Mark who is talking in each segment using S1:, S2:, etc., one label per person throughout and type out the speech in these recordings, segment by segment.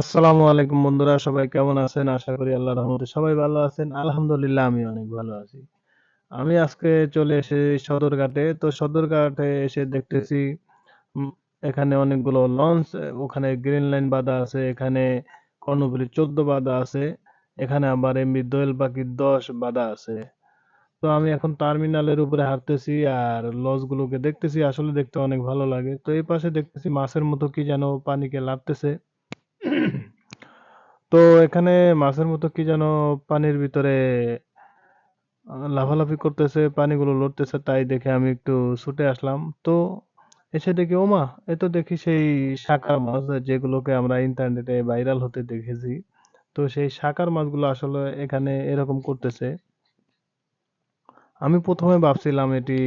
S1: আসসালামু আলাইকুম বন্ধুরা, সবাই কেমন আছেন? আশা করি আল্লাহর রহমতে সবাই ভালো আছেন। আলহামদুলিল্লাহ আমি অনেক ভালো আছি। আমি আজকে চলে এসেছি সদরঘাটে। তো সদরঘাটে এসে দেখতেছি এখানে অনেকগুলো লঞ্চ, ওখানে গ্রিন লাইন বাঁধা আছে, এখানে কর্ণফুলী চোদ্দ বাঁধা আছে, এখানে আবার এমবি দোয়েল পাখি দশ বাঁধা আছে। তো আমি এখন টার্মিনালের উপরে হাঁটতেছি আর লঞ্চ গুলোকে দেখতেছি। আসলে দেখতে অনেক ভালো লাগে। তো এই পাশে দেখতেছি মাছের মতো কি যেন পানিকে লাফতেছে তো এখানে মাছের মতো কি যেন পানির ভিতরে লাফালাফি করতেছে, পানিগুলো লড়তেছে, তাই দেখে আমি একটু ছুটে আসলাম। তো এসে দেখি, ওমা, এ তো দেখি সেই শাকার মাছ যেগুলোকে আমরা ইন্টারনেটে ভাইরাল হতে দেখেছি। তো সেই শাকার মাছগুলো আসলে এখানে এরকম করতেছে। আমি প্রথমে ভাবছিলাম এটি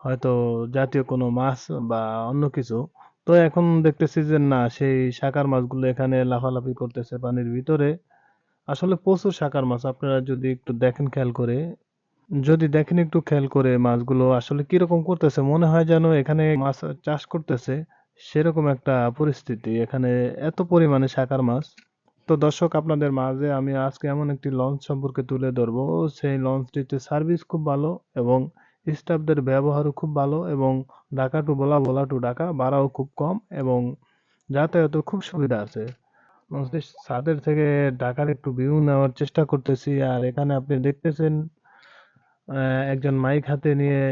S1: হয়তো জাতীয় কোনো মাছ বা অন্য কিছু। তো এখন দেখতেছি যে না, সেই শাকার মাছগুলো এখানে লাফালাফি করতেছে পানির ভিতরে। আসলে প্রচুর শাকার মাছ, আপনারা যদি একটু দেখেন খেয়াল করে। যদি দেখেন একটু খেয়াল করে মাছগুলো আসলে কীরকম করতেছে, মনে হয় যেন এখানে মাছ চাষ করতেছে, সেরকম একটা পরিস্থিতি। এখানে এত পরিমাণে শাকার মাছ। তো দর্শক, আপনাদের মাঝে আমি আজকে এমন একটি লঞ্চ সম্পর্কে তুলে ধরবো। সেই লঞ্চটিতে সার্ভিস খুব ভালো এবং স্টাফদের ব্যবহারও খুব ভালো এবং ঢাকা টু বলা বলা টু ঢাকা ভাড়াও খুব কম এবং যাতায়াতের খুব সুবিধা আছে। লঞ্চটির ছাদের থেকে ঢাকার একটু ভিউ নেওয়ার চেষ্টা করতেছি আর এখানে আপনি দেখতেছেন একজন মাইক হাতে নিয়ে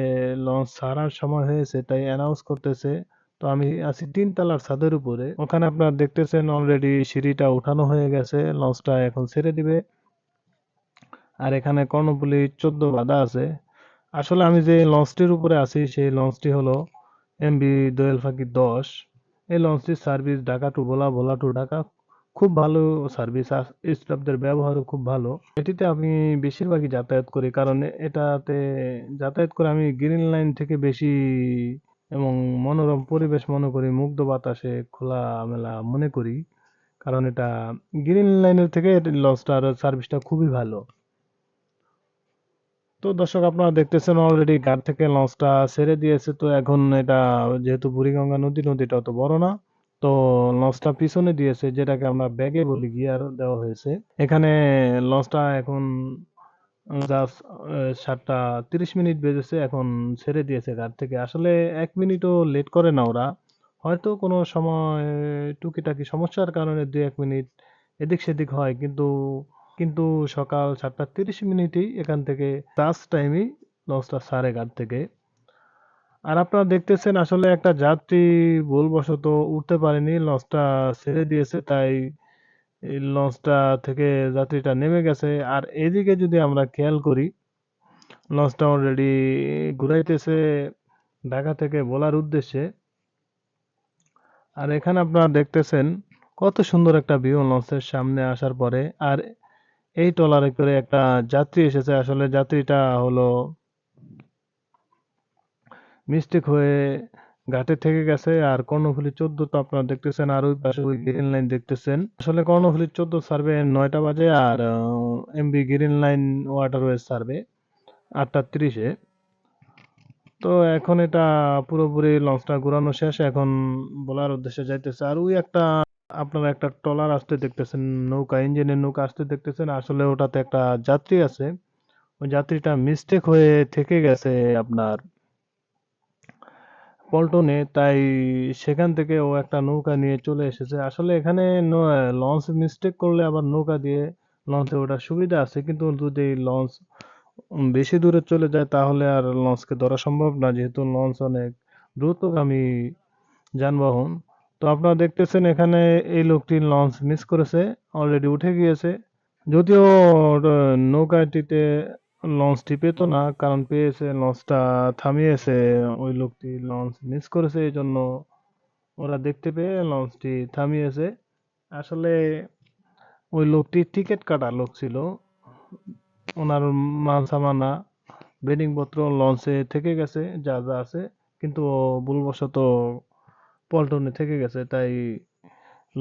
S1: লঞ্চ ছাড়ার সময় হয়েছে, তাই অ্যানাউন্স করতেছে। তো আমি আছি তিন তলার ছাদের উপরে। ওখানে আপনারা দেখতেছেন অলরেডি সিঁড়িটা উঠানো হয়ে গেছে, লঞ্চটা এখন ছেড়ে দিবে। আর এখানে কর্ণফুলী চোদ্দ বাঁধা আছে। আসলে আমি যে লঞ্চটির উপরে আছি, সেই লঞ্চটি হলো এমবি দোয়েল ফাঁকি দশ। এই লঞ্চটির service Dhaka to Bhola Bhola to Dhaka খুব ভালো সার্ভিস স্টাফদের ব্যবহারও খুব ভালো। এটিতে আমি বেশিরভাগই যাতায়াত করি, কারণ এটাতে যাতায়াত করে আমি গ্রিন লাইন থেকে বেশি এবং মনোরম পরিবেশ মনে করি, মুগ্ধ বাতাসে খোলা মেলা মনে করি। কারণ এটা গ্রিন লাইনের থেকে লঞ্চটার সার্ভিসটা খুবই ভালো। তো দর্শক, আপনারা দেখতেছেন অলরেডি ঘাট থেকে লঞ্চটা ছেড়ে দিয়েছে। তো এখন এটা যেহেতু বুড়িগঙ্গা নদী, নদীটা অত বড় না, তো লঞ্চটা পিছনে দিয়েছে, যেটাকে আমরা ব্যাগে বলি গিয়ার দেওয়া হয়েছে। এখানে লঞ্চটা এখন জাস্ট সাতটা তিরিশ মিনিট বেজেছে, এখন ছেড়ে দিয়েছে ঘাট থেকে। আসলে এক মিনিটও লেট করে না ওরা। হয়তো কোনো সময় টুকিটাকি সমস্যার কারণে দু এক মিনিট এদিক সেদিক হয়, কিন্তু কিন্তু সকাল সাতটা তিরিশ মিনিটেই এখান থেকে জাস্ট টাইমই লঞ্চটা সাড়ে ঘাট থেকে। আর আপনারা দেখতেছেন, আসলে একটা যাত্রী ভুলবশত উঠতে পারেনি লঞ্চটা ছেড়ে দিয়েছে, তাই এই লঞ্চটা থেকে যাত্রীটা নেমে গেছে। আর এদিকে যদি আমরা খেয়াল করি, লঞ্চটা অলরেডি ঘুরাইতেছে ঢাকা থেকে ভোলার উদ্দেশ্যে। আর এখানে আপনারা দেখতেছেন কত সুন্দর একটা ভিউ লঞ্চের সামনে আসার পরে। আর এই ট্রলারে করে একটা যাত্রী এসেছে। আসলে যাত্রীটা হলো মিস্টেক হয়ে ঘাটে থেকে গেছে, আর কর্ণফুলী চোদ্দ তো আপনারা দেখতেছেন, আর ওই পাশে ওই গ্রিন লাইন দেখতেছেন। আসলে কর্ণফুলী চোদ্দ সার্ভে নয়টা বাজে, আর MB green line waterways survey আটটা তিরিশে। তো এখন এটা পুরোপুরি লঞ্চটা ঘোরানো শেষ, এখন বলার উদ্দেশ্যে যাইতেছে। আর ওই একটা, আপনারা একটা ট্রলার আসতে দেখতেছেন, নৌকা ইঞ্জিনের নৌকা আসতে দেখতেছেন, আসলে ওটাতে একটা যাত্রী আছে। ওই যাত্রীটা মিস্টেক হয়ে থেকে গেছে আপনার পল্টনে, তাই সেখান থেকে ও একটা নৌকা নিয়ে চলে এসেছে। আসলে এখানে লঞ্চ মিস্টেক করলে আবার নৌকা দিয়ে লঞ্চে ওঠার সুবিধা আছে, কিন্তু যদি লঞ্চ বেশি দূরে চলে যায়, তাহলে আর লঞ্চকে ধরা সম্ভব না, যেহেতু লঞ্চ অনেক দ্রুতগামী যানবাহন। তো আপনারা দেখতেছেন এখানে এই লোকটি লঞ্চ মিস করেছে অলরেডি উঠে গিয়েছে। যদিও নৌকাটিতে লঞ্চটি পেতো না, কারণ পেয়েছে লঞ্চটা থামিয়েছে, ওই লোকটি লঞ্চ মিস করেছে এই জন্য। ওরা দেখতে পেয়ে লঞ্চটি থামিয়েছে। আসলে ওই লোকটি টিকিট কাটা লোক ছিল। ওনার মাল সামানা বেডিং পত্র লঞ্চে থেকে গেছে, যা যা আছে, কিন্তু ভুলবশত পল্টনে থেকে গেছে, তাই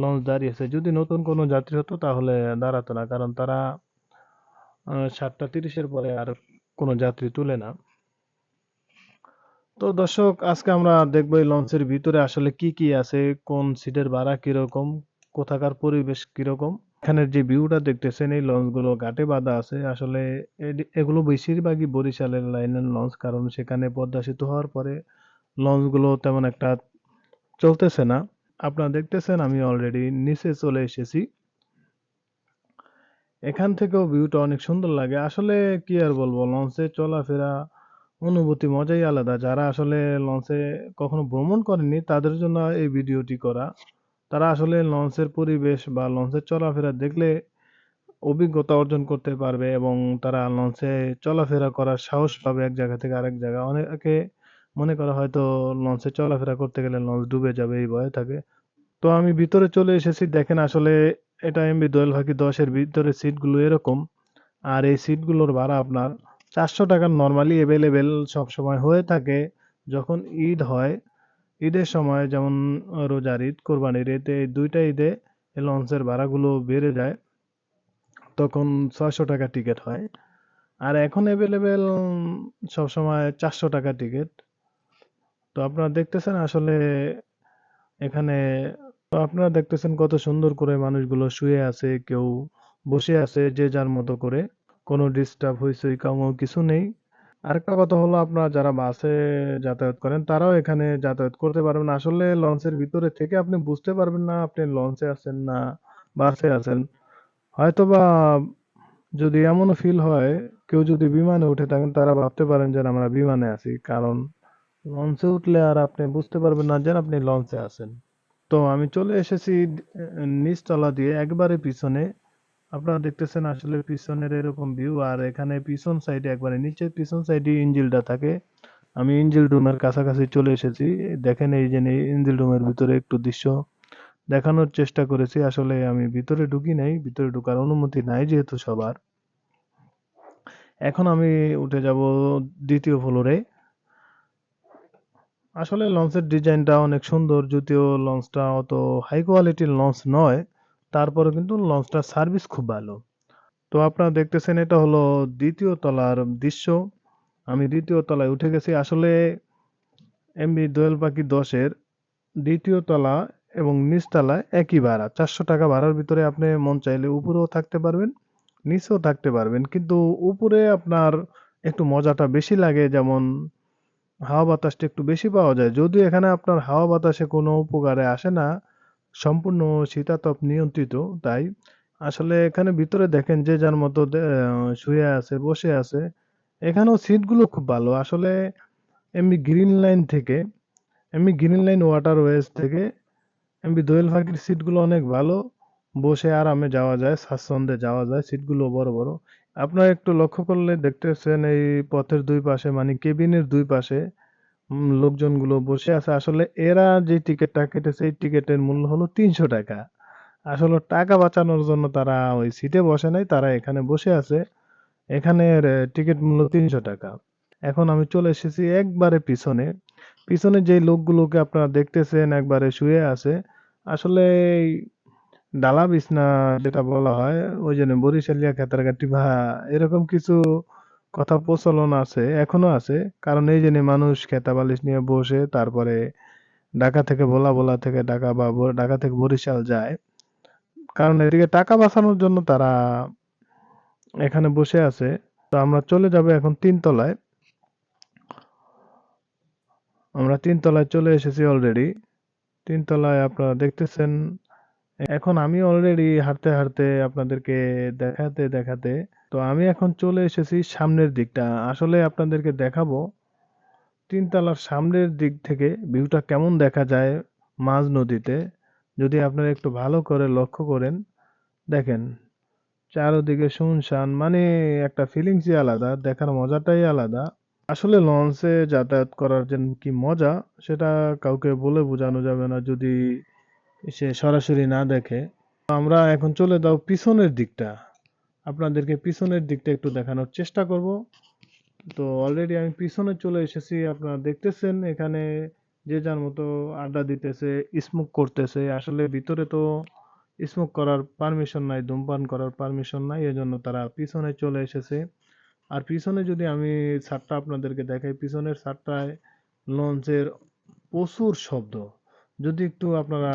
S1: লঞ্চ দাঁড়িয়েছে। যদি নতুন কোনো যাত্রী হতো তাহলে দাঁড়াতো না, কারণ তারা সাতটা তিরিশের পরে আর কোনো যাত্রী তুলে না। তো দর্শক, আজকে আমরা দেখব এই লঞ্চের ভিতরে আসলে কি কি আছে, কোন সিটের ভাড়া কীরকম, কোথাকার পরিবেশ কীরকম। এখানের যে ভিউটা দেখতেছেন, এই লঞ্চগুলো ঘাটে বাঁধা আছে। আসলে এগুলো বেশিরভাগই বরিশালের লাইনের লঞ্চ, কারণ সেখানে পদ্মা সেতু হওয়ার পরে লঞ্চগুলো তেমন একটা চলতেছে না। আপনারা দেখতেছেন, আমি অলরেডি নিচে চলে এসেছি। এখান থেকেও ভিউটা অনেক সুন্দর লাগে। আসলে কি আর বলব লঞ্চে চলাফেরা, অনুভূতি মজাই আলাদা। যারা আসলে লঞ্চে কখনো ভ্রমণ করেনি, তাদের জন্য এই ভিডিওটি করা। তারা আসলে লঞ্চের পরিবেশ বা লঞ্চের চলাফেরা দেখলে অভিজ্ঞতা অর্জন করতে পারবে এবং তারা লঞ্চে চলাফেরা করার সাহস পাবে এক জায়গা থেকে আরেক জায়গা অনেকে মনে করা হয়তো লঞ্চে চলাফেরা করতে গেলে লঞ্চ ডুবে যাবে, এই ভয়ে থাকে। তো আমি ভিতরে চলে এসেছি, দেখেন আসলে এটা এমবি দোয়েল ফাঁকি দশের ভিতরে সিটগুলো এরকম। আর এই সিটগুলোর ভাড়া আপনার চারশো টাকার নর্মালি অ্যাভেলেবেল সবসময় হয়ে থাকে। যখন ঈদ হয়, ঈদের সময় যেমন রোজার ঈদ, কোরবানির ঈদ, এই দুইটা ঈদে এই লঞ্চের ভাড়াগুলো বেড়ে যায়। তখন ছয়শো টাকা টিকিট হয়। আর এখন অ্যাভেলেবেল সবসময় চারশো টাকা টিকিট তো আপনারা দেখতেছেন আসলে এখানে তো আপনারা দেখতেছেন কত সুন্দর করে মানুষগুলো শুয়ে আছে, কেউ বসে আছে যে যার মতো করে। কোনো ডিস্টার্ব হইচই কামও কিছু নেই। আরেকটা কথা হলো, আপনারা যারা বাসে যাতায়াত করেন, তারাও এখানে যাতায়াত করতে পারবেন আসলে লঞ্চের ভিতরে থেকে আপনি বুঝতে পারবেন না, আপনি লঞ্চে আছেন না, বাসে আছেন। হয়তোবা যদি এমনও ফিল হয়, কেউ যদি বিমানে উঠে থাকেন, তারা ভাবতে পারেন যে আমরা বিমানে আছি। কারণ লঞ্চে উঠলে আর আপনি বুঝতে পারবেন না যে আপনি লঞ্চে আছেন। তো আমি চলে এসেছি নিচতলা দিয়ে একবারে পিছনে। আপনারা দেখতেছেন আসলে পিছনের এরকম ভিউ আর এখানে পিছন সাইডে একবারে নিচে পিছন সাইডে ইঞ্জিলটা থাকে। আমি ইঞ্জিল রুমের কাছাকাছি চলে এসেছি। দেখেন এই যে ইঞ্জিল রুমের ভিতরে একটু দৃশ্য দেখানোর চেষ্টা করেছি। আসলে আমি ভিতরে ঢুকি নাই, ভিতরে ঢুকার অনুমতি নাই যেহেতু সবার। এখন আমি উঠে যাব দ্বিতীয় ফ্লোরে আসলে লঞ্চের ডিজাইনটা অনেক সুন্দর, যদিও লঞ্চটা অত হাই কোয়ালিটির লঞ্চ নয় তারপরে কিন্তু লঞ্চটার সার্ভিস খুব ভালো। তো আপনারা দেখতেছেন এটা হলো দ্বিতীয় তলার দৃশ্য। আমি দ্বিতীয় তলায় উঠে গেছি। আসলে এমবি দোয়েল পাখি দশের দ্বিতীয় তলা এবং নিচতলায় একই ভাড়া। চারশো টাকা ভাড়ার ভিতরে আপনি মন চাইলে উপরেও থাকতে পারবেন, নিচেও থাকতে পারবেন। কিন্তু উপরে আপনার একটু মজাটা বেশি লাগে, যেমন হাওয়া বাতাসটা একটু বেশি পাওয়া যায়। যদিও এখানে আপনার হাওয়া বাতাসে কোনো উপকারে আসে না, সম্পূর্ণ শীতাতপ নিয়ন্ত্রিত, তাই আসলে এখানে ভিতরে দেখেন যে যার মতো শুয়ে আছে, বসে আছে, এখানেও সিটগুলো খুব ভালো। আসলে এমনি গ্রিন লাইন থেকে এমনি গ্রিন লাইন ওয়াটার ওয়াটারওয়েজ থেকে এমনি দোয়েল পাখির সিটগুলো অনেক ভালো। বসে আরামে যাওয়া যায়, স্বাচ্ছন্দ্যে যাওয়া যায় সিটগুলো বড় বড়। আপনারা একটু লক্ষ্য করলে দেখতেছেন এই পথের দুই পাশে মানে কেবিনের দুই পাশে লোকজনগুলো বসে আছে। আসলে এরা যে টিকিটটা কেটেছে এই টিকিটের মূল্য হলো তিনশো টাকা। আসলে টাকা বাঁচানোর জন্য তারা ওই সিটে বসে নাই, তারা এখানে বসে আছে। এখানের টিকিট মূল্য তিনশো টাকা। এখন আমি চলে এসেছি একবারে পিছনে। পিছনে যে লোকগুলোকে আপনারা দেখতেছেন, একবারে শুয়ে আছে। আসলে ডালা বিছনা যেটা বলা হয়, ওই জন্য বরিশালিয়া খেতারগাটি বা এরকম কিছু কথা প্রচলন আছে, এখনও আছে। কারণ এই জন্য মানুষ খেতা বালিশ নিয়ে বসে, তারপরে ঢাকা থেকে ভোলা ভোলা থেকে ঢাকা ব- ঢাকা থেকে বরিশাল যায়। কারণ এদিকে টাকা বাঁচানোর জন্য তারা এখানে বসে আছে। তো আমরা চলে যাব এখন তিনতলায় আমরা তিনতলায় চলে এসেছি অলরেডি তিনতলায় আপনারা দেখতেছেন এখন আমি অলরেডি হাঁটতে হাঁটতে আপনাদেরকে দেখাতে দেখাতে, তো আমি এখন চলে এসেছি সামনের দিকটা। আসলে আপনাদেরকে দেখাবো তিনতলার সামনের দিক থেকে ভিউটা কেমন দেখা যায় মাঝ নদীতে। যদি আপনারা একটু ভালো করে লক্ষ্য করেন, দেখেন, চারদিকে শুনশান মানে একটা ফিলিংসই আলাদা, দেখার মজাটাই আলাদা। আসলে লঞ্চে যাতায়াত করার যে কি মজা, সেটা কাউকে বলে বোঝানো যাবে না। যদি সে সরাসরি না দেখে। আমরা এখন চলে যাও পিছনের দিকটা। আপনাদেরকে পিছনের দিকটা একটু দেখানোর চেষ্টা করব। তো অলরেডি আমি পিছনে চলে এসেছি, আপনারা দেখতেছেন এখানে যে যার মতো আড্ডা দিতেছে স্মোক করতেছে। আসলে ভিতরে তো স্মোক করার পারমিশন নাই, ধূমপান করার পারমিশন নাই, এজন্য তারা পিছনে চলে এসেছে। আর পিছনে যদি আমি ছাদটা আপনাদেরকে দেখাই, পিছনের ছাদটায় লঞ্চের প্রচুর শব্দ। যদি একটু আপনারা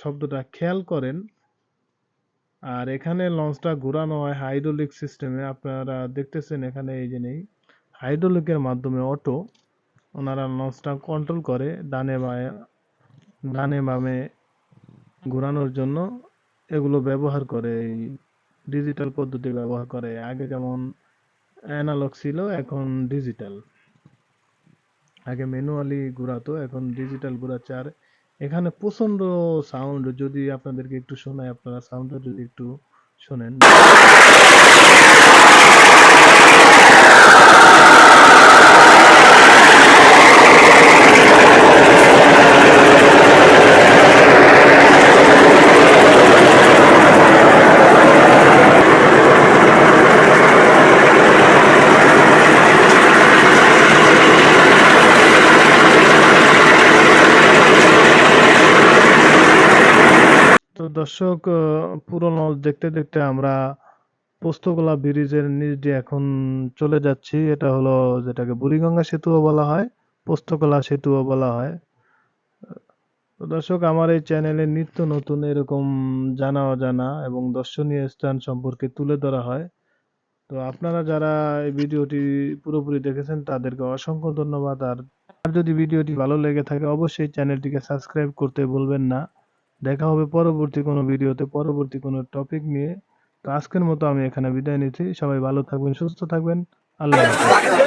S1: শব্দটা খেয়াল করেন, আর এখানে লঞ্চটা ঘোরানো হয় হাইড্রোলিক সিস্টেমে আপনারা দেখতেছেন এখানে এই যে নেই হাইড্রোলিকের মাধ্যমে অটো ওনারা লঞ্চটা কন্ট্রোল করে ডানে বামে ডানে বামে ঘোরানোর জন্য এগুলো ব্যবহার করে, এই ডিজিটাল পদ্ধতি ব্যবহার করে। আগে যেমন অ্যানালগ ছিল, এখন ডিজিটাল আগে ম্যানুয়ালি ঘোরাতো, এখন ডিজিটাল ঘোরাচ্ছে। আর এখানে প্রচণ্ড সাউন্ড যদি আপনাদেরকে একটু শোনায় আপনারা সাউন্ডটা যদি একটু শোনেন তো দর্শক আহ, পুরো লঞ্চ দেখতে দেখতে আমরা পোস্তগোলা ব্রিজের নিচ দিয়ে এখন চলে যাচ্ছি। এটা হলো যেটাকে বুড়িগঙ্গা সেতুও বলা হয় পোস্তগোলা সেতুও বলা হয়। তো দর্শক আমার এই চ্যানেলে নিত্য নতুন এরকম জানা অজানা এবং দর্শনীয় স্থান সম্পর্কে তুলে ধরা হয়। তো আপনারা যারা এই ভিডিওটি পুরোপুরি দেখেছেন তাদেরকে অসংখ্য ধন্যবাদ। আর যদি ভিডিওটি ভালো লেগে থাকে অবশ্যই চ্যানেলটিকে সাবস্ক্রাইব করতে ভুলবেন না। দেখা হবে পরবর্তী কোনো ভিডিওতে, পরবর্তী কোনো টপিক নিয়ে। তো আজকের মতো আমি এখানে বিদায় নিচ্ছি। সবাই ভালো থাকবেন, সুস্থ থাকবেন। আল্লাহ হাফেজ।